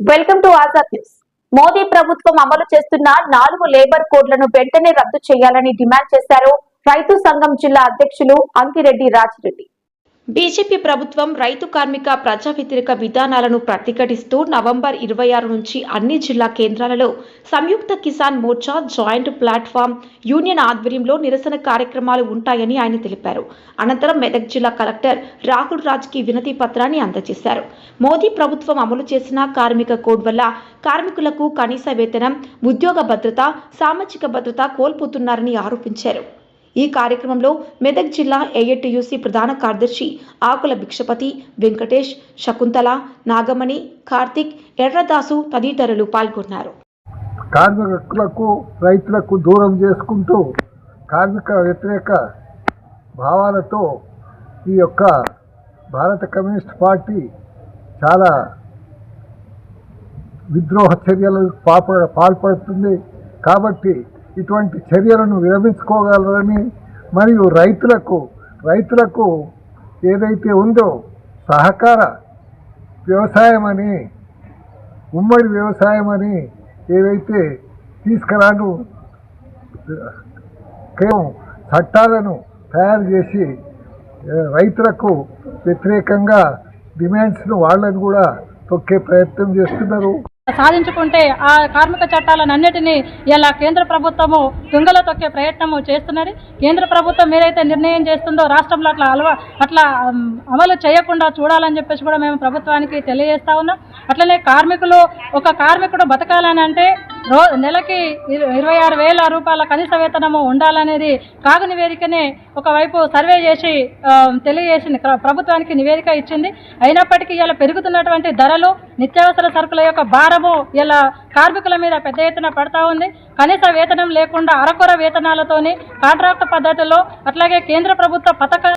Welcome to Azad news Modi ప్రభుత్వం అమలు చేస్తున్న నాలుగు లేబర్ కోడ్లను వెంటనే రద్దు చేయాలని డిమాండ్ చేశారు రైతు సంఘం జిల్లా అధ్యక్షులు అంకిరెడ్డి రాజిరెడ్డి. బీజేపీ ప్రభుత్వం రైతు కార్మిక ప్రజా వ్యతిరేక విధానాలను ప్రతిఘటిస్తూ నవంబర్ ఇరవై ఆరు నుంచి అన్ని జిల్లా కేంద్రాలలో Samyukta Kisan Morcha joint platform union ఆధ్వర్యంలో నిరసన కార్యక్రమాలు ఉంటాయని ఆయన తెలిపారు. అనంతరం మెదక్ జిల్లా కలెక్టర్ రాహుల్ రాజ్కి వినతి పత్రాన్ని అందజేశారు. మోదీ ప్రభుత్వం అమలు చేసిన కార్మిక కోడ్ వల్ల కార్మికులకు కనీస వేతనం ఉద్యోగ భద్రత సామాజిక భద్రత కోల్పోతున్నారని ఆరోపించారు. ఈ కార్యక్రమంలో మెదక్ జిల్లా ఏఐటియుసి ప్రధాన కార్యదర్శి ఆకుల భిక్షపతి వెంకటేష్ శకుంతల నాగమణి కార్తిక్ ఎర్రదాసు తదితరులు పాల్గొన్నారు. కార్మికులకు రైతులకు దూరం చేసుకుంటూ కార్మిక వ్యతిరేక భావాలతో ఈ యొక్క భారత కమ్యూనిస్ట్ పార్టీ చాలా విద్రోహ చర్యలకు పాల్పడుతుంది. కాబట్టి ఇటువంటి చర్యలను విరమించుకోగలరని మరియు రైతులకు రైతులకు ఏదైతే ఉందో సహకార వ్యవసాయం అని ఉమ్మడి వ్యవసాయం అని ఏదైతే తీసుకురాను కేవలం చట్టాలను తయారు చేసి రైతులకు వ్యతిరేకంగా డిమాండ్స్ను వాళ్ళని కూడా తొక్కే ప్రయత్నం చేస్తున్నారు. సాధించుకుంటే ఆ కార్మిక చట్టాలన్నిటినీ ఇలా కేంద్ర ప్రభుత్వము తుంగలో తొక్కే ప్రయత్నము చేస్తున్నది? కేంద్ర ప్రభుత్వం ఏదైతే నిర్ణయం చేస్తుందో రాష్ట్రంలో అట్లా అలవా అట్లా అమలు చేయకుండా చూడాలని చెప్పేసి కూడా మేము ప్రభుత్వానికి తెలియజేస్తా ఉన్నాం. అట్లనే కార్మికులు ఒక కార్మికుడు బతకాలని అంటే రో నెలకి ఇరవై ఆరు వేల రూపాయల కనీస వేతనము ఉండాలనేది కాగు నివేదికనే ఒకవైపు సర్వే చేసి తెలియజేసింది. ప్రభుత్వానికి నివేదిక ఇచ్చింది. అయినప్పటికీ ఇలా పెరుగుతున్నటువంటి ధరలు నిత్యావసర సరుకుల యొక్క భారం భారము ఇలా కార్మికుల మీద పెద్ద ఎత్తున పడతా ఉంది. కనీస వేతనం లేకుండా అరకొర వేతనాలతోని కాంట్రాక్ట్ పద్ధతిలో అట్లాగే కేంద్ర ప్రభుత్వ పథక